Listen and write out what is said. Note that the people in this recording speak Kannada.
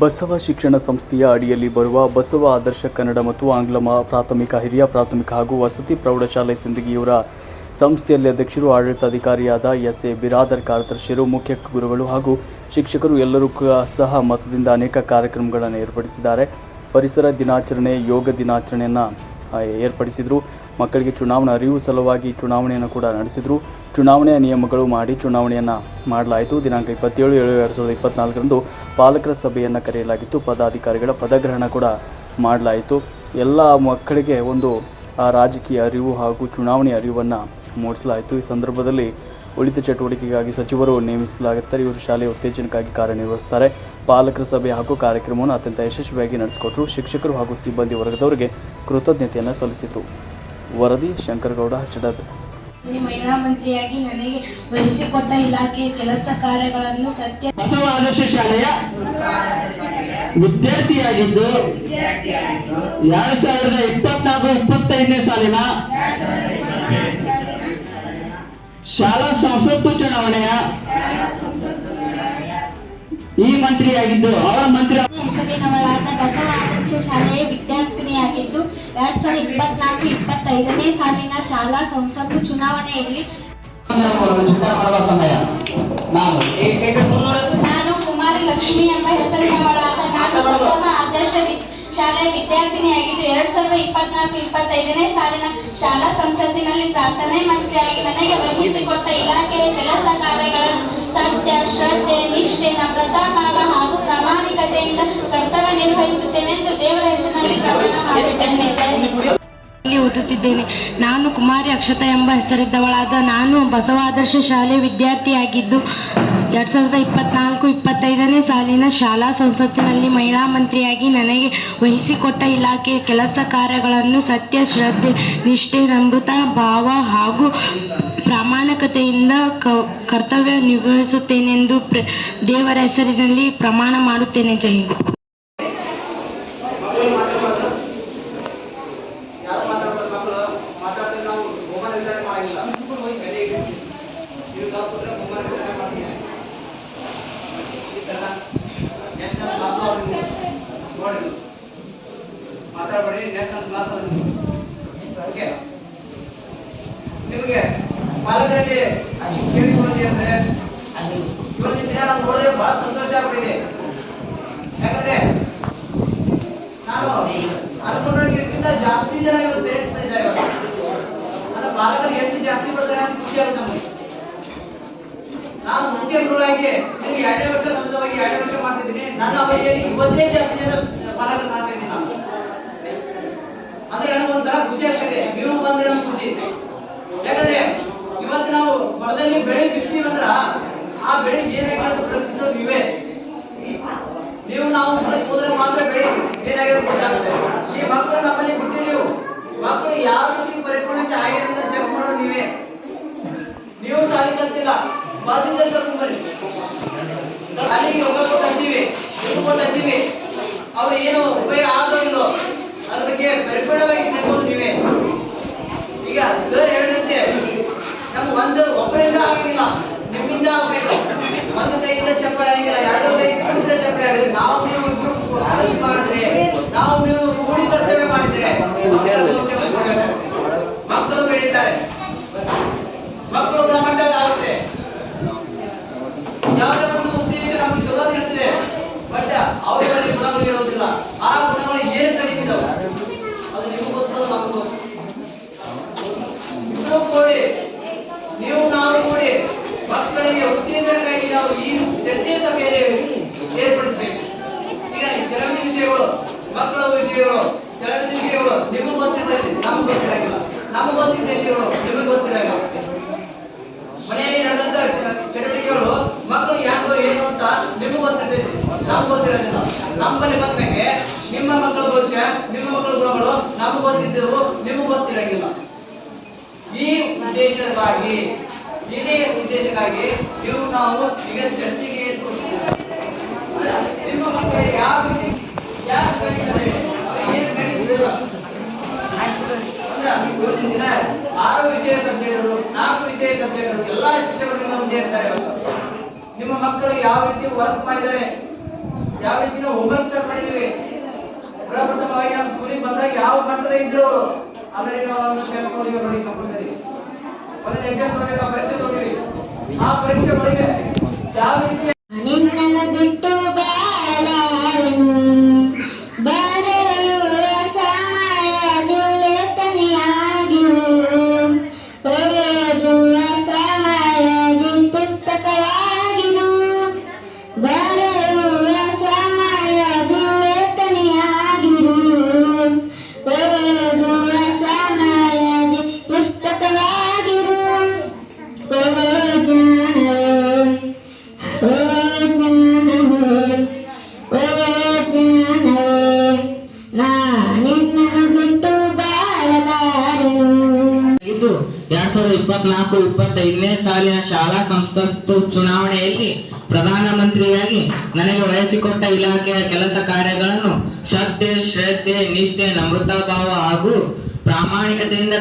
ಬಸವ ಶಿಕ್ಷಣ ಸಂಸ್ಥೆಯ ಅಡಿಯಲ್ಲಿ ಬರುವ ಬಸವ ಆದರ್ಶ ಕನ್ನಡ ಮತ್ತು ಆಂಗ್ಲ ಪ್ರಾಥಮಿಕ, ಹಿರಿಯ ಪ್ರಾಥಮಿಕ ಹಾಗೂ ವಸತಿ ಪ್ರೌಢಶಾಲೆ ಸಿಂದಗಿಯವರ ಸಂಸ್ಥೆಯಲ್ಲಿ ಅಧ್ಯಕ್ಷರು ಆಡಳಿತಾಧಿಕಾರಿಯಾದ ಎಸ್ ಎ ಬಿರಾದರ್, ಕಾರ್ಯದರ್ಶಿಯರು, ಮುಖ್ಯ ಗುರುಗಳು ಹಾಗೂ ಶಿಕ್ಷಕರು ಎಲ್ಲರೂ ಸಹ ಮತದಿಂದ ಅನೇಕ ಕಾರ್ಯಕ್ರಮಗಳನ್ನು ಏರ್ಪಡಿಸಿದ್ದಾರೆ. ಪರಿಸರ ದಿನಾಚರಣೆ, ಯೋಗ ದಿನಾಚರಣೆಯನ್ನು ಏರ್ಪಡಿಸಿದರು. ಮಕ್ಕಳಿಗೆ ಚುನಾವಣಾ ಅರಿವು ಸಲುವಾಗಿ ಚುನಾವಣೆಯನ್ನು ಕೂಡ ನಡೆಸಿದರು. ಚುನಾವಣೆಯ ನಿಯಮಗಳು ಮಾಡಿ ಚುನಾವಣೆಯನ್ನು ಮಾಡಲಾಯಿತು. ದಿನಾಂಕ ಇಪ್ಪತ್ತೇಳು ಏಳು ಎರಡು ಸಾವಿರದ ಇಪ್ಪತ್ನಾಲ್ಕರಂದು ಪಾಲಕರ ಸಭೆಯನ್ನು ಕರೆಯಲಾಗಿತ್ತು. ಪದಾಧಿಕಾರಿಗಳ ಪದಗ್ರಹಣ ಕೂಡ ಮಾಡಲಾಯಿತು. ಎಲ್ಲ ಮಕ್ಕಳಿಗೆ ಒಂದು ರಾಜಕೀಯ ಅರಿವು ಹಾಗೂ ಚುನಾವಣೆ ಅರಿವನ್ನು ಮೂಡಿಸಲಾಯಿತು. ಈ ಸಂದರ್ಭದಲ್ಲಿ ಉಳಿತ ಚಟುವಟಿಕೆಗಾಗಿ ಸಚಿವರು ನೇಮಿಸಲಾಗುತ್ತಾರೆ. ಇವರು ಶಾಲೆಯ ಉತ್ತೇಜನಕ್ಕಾಗಿ ಕಾರ್ಯನಿರ್ವಹಿಸುತ್ತಾರೆ. ಪಾಲಕರ ಸಭೆ ಹಾಗೂ ಕಾರ್ಯಕ್ರಮವನ್ನು ಅತ್ಯಂತ ಯಶಸ್ವಿಯಾಗಿ ನಡೆಸಿಕೊಟ್ಟರು. ಶಿಕ್ಷಕರು ಹಾಗೂ ಸಿಬ್ಬಂದಿ ವರ್ಗದವರಿಗೆ ಕೃತಜ್ಞತೆಯನ್ನು ಸಲ್ಲಿಸಿದರು. ವರದಿ ಶಂಕರಗೌಡ ಹಚ್ಚಡದ್. ಮಹಿಳಾ ಮಂತ್ರಿಯಾಗಿ ನನಗೆ ವಹಿಸಿಕೊಟ್ಟ ಇಲಾಖೆಯ ಕೆಲಸ ಕಾರ್ಯಗಳನ್ನು ಸತ್ಯ ಆದರ್ಶ ಶಾಲೆಯ ವಿದ್ಯಾರ್ಥಿಯಾಗಿದ್ದು ಎರಡು ಸಾವಿರದ ಇಪ್ಪತ್ನಾಲ್ಕು ಇಪ್ಪತ್ತೈದನೇ ಸಾಲಿನ ಶಾಲಾ ಸಂಸತ್ತು ಚುನಾವಣೆಯ ಈ ಮಂತ್ರಿಯಾಗಿದ್ದು ಅವರ ಮಂತ್ರಿ ಹೆಸರಿನವಳಾದ ಬಸವ ಆದರ್ಶ ಶಾಲೆಯ ವಿದ್ಯಾರ್ಥಿನಿಯಾಗಿದ್ದು ಎರಡ್ ಸಾವಿರದ ಇಪ್ಪತ್ನಾಲ್ಕು ಇಪ್ಪತ್ತೈದನೇ ಸಾಲಿನ ಶಾಲಾ ಸಂಸತ್ತು ಚುನಾವಣೆಯಲ್ಲಿ ನಾನು ಕುಮಾರಿ ಲಕ್ಷ್ಮಿ ಎಂಬ ಹೆಸರಿನವಳಾದ ನಾನು ಬಸವ ಆದರ್ಶ ಶಾಲೆಯ ವಿದ್ಯಾರ್ಥಿನಿಯಾಗಿದ್ದು ಎರಡ್ ಸಾವಿರದ ಇಪ್ಪತ್ನಾಲ್ಕು, ಇಪ್ಪತ್ತೈದನೇ ಸಾಲಿನ ಶಾಲಾ ಸಂಸತ್ತಿನಲ್ಲಿ ಪ್ರಾರ್ಥನೆ ಮಂತ್ರಿಯಾಗಿ ನನಗೆ ವಹಿಸಿಕೊಟ್ಟ ಇಲಾಖೆಯ ಕೆಲಸ ಕಾರ್ಯಗಳನ್ನು ಸತ್ಯ ಶ್ರದ್ಧೆ ನಿಷ್ಠೆ ನಮ್ರತಾ ಭಾವ ಹಾಗೂ ಪ್ರಾಮಾಣಿಕತೆಯಿಂದ ಕರ್ತವ್ಯ ನಿರ್ವಹಿಸುತ್ತೇನೆಂದು ದೇವರ ಹೆಸರಿನಲ್ಲಿ ಪ್ರಮಾಣ ಮಾಡುತ್ತೇನೆ ಇಲ್ಲಿ ಓದುತ್ತಿದ್ದೇನೆ. ನಾನು ಕುಮಾರಿ ಅಕ್ಷತಾ ಎಂಬ ಹೆಸರಿದ್ದವಳಾದ ನಾನು ಬಸವಾದರ್ಶ ಶಾಲೆ ವಿದ್ಯಾರ್ಥಿಯಾಗಿದ್ದು, ಎರಡ್ ಸಾವಿರದ ಇಪ್ಪತ್ನಾಲ್ಕು, ಇಪ್ಪತ್ತೈದನೇ ಸಾಲಿನ ಶಾಲಾ ಸಂಸತ್ತಿನಲ್ಲಿ ಮಹಿಳಾ ಮಂತ್ರಿಯಾಗಿ ನನಗೆ ವಹಿಸಿಕೊಟ್ಟ ಇಲಾಖೆಯ ಕೆಲಸ ಕಾರ್ಯಗಳನ್ನು ಸತ್ಯ, ಶ್ರದ್ಧೆ, ನಿಷ್ಠೆ ನಮೃತ ಭಾವ ಹಾಗೂ ಪ್ರಾಮಾಣಿಕತೆಯಿಂದ ಕರ್ತವ್ಯ ನಿರ್ವಹಿಸುತ್ತೇನೆಂದು ದೇವರ ಹೆಸರಿನಲ್ಲಿ ಪ್ರಮಾಣ ಮಾಡುತ್ತೇನೆ. ಜೈ ಬಹುಮಾನ ವಿತರಣೆ ಹೋಗಿ ಇಡಿ. ನೀವು ತಪ್ಪು ಕೂತ್ರೆ ಬಹುಮಾನ ವಿತರಣೆ ಮಾಡ್ತೀನಿ. ಈ ನೆಟ್ ನನ್ನ ಕ್ಲಾಸ್ ನೀವು ನೋಡಿ ಮಾತಾಡಬೇಡಿ ನೆಟ್ ಅಂತ ಕ್ಲಾಸ್ ಓಕೆ. ನಿಮಗೆ ಪಾಲಕರಲ್ಲಿ ಕೇಳಿಕೊಳ್ಳಿ ಅಂದ್ರೆ ಇವತ್ತಿನ ದಿನ ನಾನು ನೋಡಿದ್ರೆ ಬಹಳ ಸಂತೋಷ ಆಗ್ಬಿಟ್ಟಿದೆ ಯಾಕಂದ್ರೆ ನಾನು ಅನ್ಕೊಂಡೋಗಿಂತ ಜಾಸ್ತಿ ಜನ ಇವತ್ತು ಪೇರೆಂಟ್ಸ್ ಬಂದಿದ್ದಾರೆ ಇವಾಗ ನನ್ನ ಪಾಲಕರು ಎಷ್ಟು ಜಾಸ್ತಿ ಅಂತ ಖುಷಿ ನಾನು ನೀವು ಎರಡೇ ವರ್ಷ ನಮ್ಮದವಾಗಿ ಎರಡೇ ವರ್ಷ ಮಾಡ್ತಿದ್ದೀನಿ. ನನ್ನ ಅವಧಿಯಲ್ಲಿ ಇವತ್ತೇ ಜಾಸ್ತಿ ಜನ ಪಾಲಕರು ಮಾಡ್ತಾ ನಾನು. ಅಂದ್ರೆ ನನಗೊಂಥರ ಖುಷಿ ಆಗ್ತದೆ. ನೀವು ಬಂದ್ರೆ ನಮ್ಗೆ ಖುಷಿ. ಯಾಕಂದ್ರೆ ಇವತ್ತು ನಾವು ಹೊಲದಲ್ಲಿ ಬೆಳೆ ಬಿತ್ತೀವಂದ್ರ ಆ ಬೆಳೆಗೆ ಏನಾಗಿರೋದು ಪ್ರಶ್ನೆ ನೀವೇ. ನೀವು ನಾವು ಹೊಲಕ್ಕೆ ಹೋದ್ರೆ ಮಾತ್ರ ಬೆಳೆ ಏನಾಗಿರೋದು ಗೊತ್ತಾಗುತ್ತೆ. ಈ ಮಕ್ಕಳು ನಮ್ಮಲ್ಲಿ ಬಿಟ್ಟಿರಿ ನೀವು ಮಕ್ಕಳು ಯಾವ ರೀತಿ ಪರಿಪೂರ್ಣತೆ ಆಗಿರೋದನ್ನ ಚೆಕ್ ಮಾಡೋರು ನೀವೇ ನೀವು ಸಾಲಿ ಕಲ್ತಿಲ್ಲ ಬಾದಿಂದ ಕರ್ಕೊಂಡು ಬನ್ನಿ ಅಲ್ಲಿ ಯೋಗ ಕೊಟ್ಟು ಹಚ್ಚಿವಿ ಇದು ಕೊಟ್ಟು ಹಚ್ಚಿವಿ ಅವ್ರು ಏನು ಉಪಯೋಗ ಆದೋ ಇಲ್ಲೋ, ಅದ್ರ ಬಗ್ಗೆ ಪರಿಪೂರ್ಣವಾಗಿ ತಿಳ್ಕೊಂಡು ನೀವೇ. ಈಗ ಹೇಳಿದಂತೆ, ನಮ್ಗೆ ಒಂದು ಒಬ್ಬರಿಂದ ಆಗಿಲ್ಲ, ನಿಮ್ಮಿಂದ ಆಗ್ಬೇಕು ಒಂದು ಕೈಯಿಂದ ಚಪ್ಪಳೆ ಆಗಿಲ್ಲ ಎರಡು ಕೈ ಕೂಡಿದ್ರೆ ಚಪ್ಪಳೆ ಆಗಿದೆ ನಾವು ನೀವು ಇಬ್ರು ಕಲಸಿ ಮಾಡಿದ್ರೆ ನಾವು ನೀವು ಕೂಡಿ ಕರ್ತವ್ಯ ಮಾಡಿದ್ರೆ ಮಕ್ಕಳು ದೋಷ ಹೋಗುತ್ತೆ. ಮಕ್ಕಳು ಬೆಳೀತಾರೆ ಮಕ್ಕಳು ಗುಣಮಟ್ಟ ಆಗುತ್ತೆ ಯಾವುದೇ ಒಂದು ಉದ್ದೇಶ ನಮಗೆ ಚಲೋದು ಇರ್ತದೆ ಬಟ್ ಅವರಲ್ಲಿ ಗುಣಗಳು ಇರೋದಿಲ್ಲ ಆ ಗುಣಗಳು ಏನು ಕಡಿಮೆ ಇದಾವೆ ಅದು ನಿಮಗೂ ಗೊತ್ತು ನಮಗೂ ಗೊತ್ತು ಇಬ್ರು ಕೂಡಿ ನೀವು ನಾವು ಕೂಡಿ ಮಕ್ಕಳಿಗೆ ಉತ್ತೇಜನಕ್ಕಾಗಿ ನಾವು ಈ ಚರ್ಚೆ ಸಭೆಯಲ್ಲಿ ಏರ್ಪಡಿಸಬೇಕು. ಈಗ ಕೆಲವೊಂದು ವಿಷಯಗಳು, ಮಕ್ಕಳ ವಿಷಯಗಳು, ಕೆಲವೊಂದು ವಿಷಯಗಳು ನಿಮಗೆ ಗೊತ್ತಿರ್ತದೆ ನಮ್ಗೆ ಗೊತ್ತಿರಂಗಿಲ್ಲ ನಮಗೆ ಗೊತ್ತಿದ್ದ ವಿಷಯಗಳು ನಿಮಗೆ ಗೊತ್ತಿರಂಗಿಲ್ಲ ಮನೆಯಲ್ಲಿ ನಡೆದಂತ ಚಟುವಟಿಕೆಗಳು ಮಕ್ಕಳು ಯಾಕೋ ಏನು ಅಂತ ನಿಮಗೆ ಗೊತ್ತಿರ್ತೈತಿ ನಮ್ಗೆ ಗೊತ್ತಿರೋದಿಲ್ಲ. ನಮ್ಮಲ್ಲಿ ಬಂದ್ಮೇಲೆ ನಿಮ್ಮ ಮಕ್ಕಳ ಭವಿಷ್ಯ ನಿಮ್ಮ ಮಕ್ಕಳ ಗುಣಗಳು ನಮಗೆ ಗೊತ್ತಿದ್ದವು, ನಿಮಗೆ ಗೊತ್ತಿರಂಗಿಲ್ಲ. ಈ ಉದ್ದೇಶಕ್ಕಾಗಿ, ಇದೇ ಉದ್ದೇಶಕ್ಕಾಗಿ ನೀವು ನಾವು ಈಗ ಚರ್ಚೆಗೆ. ನಿಮ್ಮ ಮಕ್ಕಳಿಗೆ ಯಾವ ರೀತಿ, ಯಾವ ಕಲಿತಾರೆ ಏನು ಅಂದ್ರೆ ಇವತ್ತಿನ ದಿನ ಆರು ವಿಷಯ ಸಬ್ಜೆಕ್ಟ್ಗಳು, ನಾಲ್ಕು ವಿಷಯ ಸಬ್ಜೆಕ್ಟ್ಗಳು, ಎಲ್ಲಾ ಶಿಕ್ಷಕರು ನಿಮ್ಮ ಮುಂದೆ ಇರ್ತಾರೆ ನಿಮ್ಮ ಮಕ್ಕಳು ಯಾವ ರೀತಿ ವರ್ಕ್ ಮಾಡಿದ್ದಾರೆ? ಯಾವ ರೀತಿ ನಾವು ಹೋಮ್ವರ್ಕ್ ಮಾಡಿದೀವಿ ಪ್ರಪ್ರಥಮವಾಗಿ ನಮ್ಮ ಸ್ಕೂಲಿಗೆ ಬಂದಾಗ ಯಾವ ಮಟ್ಟದ ಇದ್ರು ಆಲ್ರೆಡಿ ಸೇರ್ಕೊಂಡಿವೆ ಒಂದು ನೋಡಿ ಕಂಪಲ್ಸರಿ ಒಂದೊಂದು ಎಕ್ಸಾಮ್ ತಗೊಂಡಿವಿ ಪರೀಕ್ಷೆ ತಗೊಂಡಿವಿ ಆ ಪರೀಕ್ಷೆ ಒಳಗೆ ಯಾವ ರೀತಿ ಇಪ್ಪತ್ನಾಲ್ಕು, ಇಪ್ಪತ್ತೈದನೇ ಸಾಲಿನ ಶಾಲಾ ಸಂಸ್ಥೆ ಚುನಾವಣೆಯಲ್ಲಿ ಪ್ರಧಾನಮಂತ್ರಿಯಾಗಿ ನನಗೆ ವಹಿಸಿಕೊಟ್ಟ ಇಲಾಖೆಯ ಕೆಲಸ ಕಾರ್ಯಗಳನ್ನು ಶ್ರದ್ಧೆ ಶ್ರದ್ಧೆ, ನಿಷ್ಠೆ, ನಮ್ರತಾ ಭಾವ ಹಾಗೂ ಪ್ರಾಮಾಣಿಕತೆಯಿಂದ